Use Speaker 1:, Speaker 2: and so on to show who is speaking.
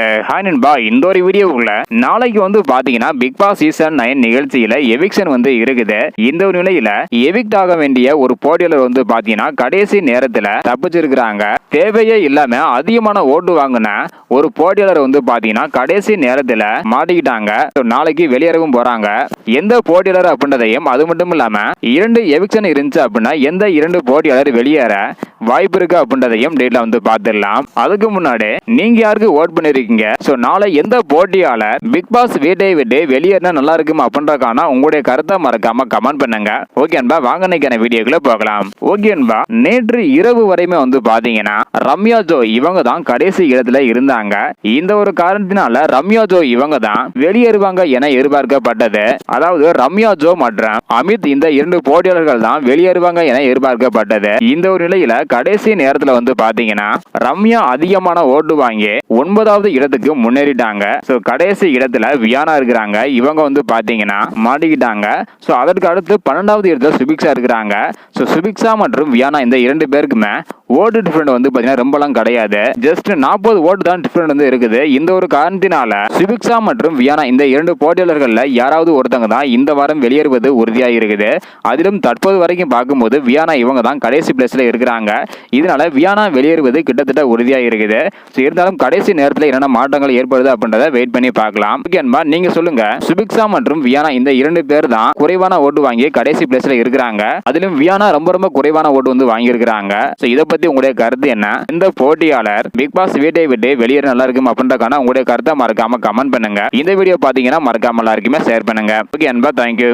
Speaker 1: é, hi நண்பா இந்த ஒரு வீடியோக்குள்ள நாளைக்கு வந்து பாத்தீங்கன்னா பிக் பாஸ் சீசன் நைன் நிகழ்ச்சியில எவிக்ஷன் வந்து இருக்குது. இந்த ஒரு நிலையில எவிக்ட் ஆக வேண்டிய ஒரு போட்டியாளர் வந்து பாத்தீங்கன்னா கடைசி நேரத்துல தப்பிச்சிருக்கிறாங்க. தேவையே இல்லாம அதிகமான ஓட்டு வாங்கின ஒரு போட்டியாளர் வந்து பாத்தீங்கன்னா கடைசி நேரத்துல மாட்டிக்கிட்டாங்க. நாளைக்கு வெளியேறவும் போறாங்க. எந்த போட்டியாளர் அப்படின்றதையும் அது மட்டும் இல்லாம இரண்டு எவிக்ஷன் இருந்துச்சு அப்படின்னா எந்த இரண்டு போட்டியாளர் வெளியேற வாய்ப்பு இருக்கு அப்படின்றதையும் டேட்ல வந்து பார்த்துடலாம் அதுக்கு முன்னாடி நீங்க யாருக்கு ஓட் பண்ணிருக்கீங்க? சோ நாளை எந்த போட்டியால பிக் பாஸ் வீட்டை விட்டு வெளியேறினா நல்லா இருக்குமா அப்படின்றக்கான உங்களுடைய கருத்தை மறக்காம கமெண்ட் பண்ணுங்க. ஓகே அன்பா வாங்க நினைக்கிற வீடியோக்குள்ள போகலாம். ஓகே அன்பா நேற்று இரவு வரையுமே வந்து பாத்தீங்கன்னா ரம்யா ஜோ இவங்க தான் கடைசி இடத்துல இருந்தாங்க. இந்த ஒரு காரணத்தினால ரம்யா ஜோ இவங்க தான் வெளியேறுவாங்க என எதிர்பார்க்கப்பட்டது. அதாவது ரம்யா ஜோ மற்றும் அமித் இந்த இரண்டு போட்டியாளர்கள் தான் வெளியேறுவாங்க என எதிர்பார்க்கப்பட்டது. இந்த ஒரு நிலையில கடைசி நேரத்துல வந்து பாத்தீங்கன்னா ரம்யா அதிகமான ஓட்டு வாங்கி ஒன்பதாவது இடத்துக்கு முன்னேறிட்டாங்க. ஸோ கடைசி இடத்துல வியானா இருக்கிறாங்க. இவங்க வந்து பார்த்தீங்கன்னா மாட்டிக்கிட்டாங்க. ஸோ அதற்கு அடுத்து பன்னெண்டாவது இடத்துல சுபிக்ஸா இருக்கிறாங்க. ஸோ சுபிக்ஸா மற்றும் வியானா இந்த இரண்டு பேருக்குமே ஓட்டு டிஃபரெண்ட் வந்து பார்த்தீங்கன்னா ரொம்பலாம் கிடையாது. ஜஸ்ட் நாற்பது ஓட்டு தான் டிஃபரெண்ட் வந்து இருக்குது. இந்த ஒரு காரணத்தினால சுபிக்ஸா மற்றும் வியானா இந்த இரண்டு போட்டியாளர்களில் யாராவது ஒருத்தங்க தான் இந்த வாரம் வெளியேறுவது உறுதியாக இருக்குது. அதிலும் தற்போது வரைக்கும் பார்க்கும்போது வியானா இவங்க தான் கடைசி பிளேஸில் இருக்கிறாங்க. இதனால வியானா வெளியேறுவது கிட்டத்தட்ட உறுதியாக இருக்குது. ஸோ இருந்தாலும் கடைசி நேரத்தில் என்னென்ன போராட்டங்கள் ஏற்படுது அப்படின்றத வெயிட் பண்ணி பார்க்கலாம். ஓகே அன்பா நீங்க சொல்லுங்க. சுபிக்ஸா மற்றும் வியானா இந்த இரண்டு பேர் தான் குறைவான ஓட்டு வாங்கி கடைசி பிளேஸ்ல இருக்கிறாங்க. அதிலும் வியானா ரொம்ப ரொம்ப குறைவான ஓட்டு வந்து வாங்கியிருக்கிறாங்க. ஸோ இதை பத்தி உங்களுடைய கருத்து என்ன? இந்த போட்டியாளர் பிக் பாஸ் வீட்டை விட்டு வெளியேற நல்லா இருக்கும் அப்படின்றக்கான உங்களுடைய கருத்தை மறக்காம கமெண்ட் பண்ணுங்க. இந்த வீடியோ பாத்தீங்கன்னா மறக்காம எல்லாருக்குமே ஷேர் பண்ணுங்க. ஓகே அன்பா தேங்க்யூ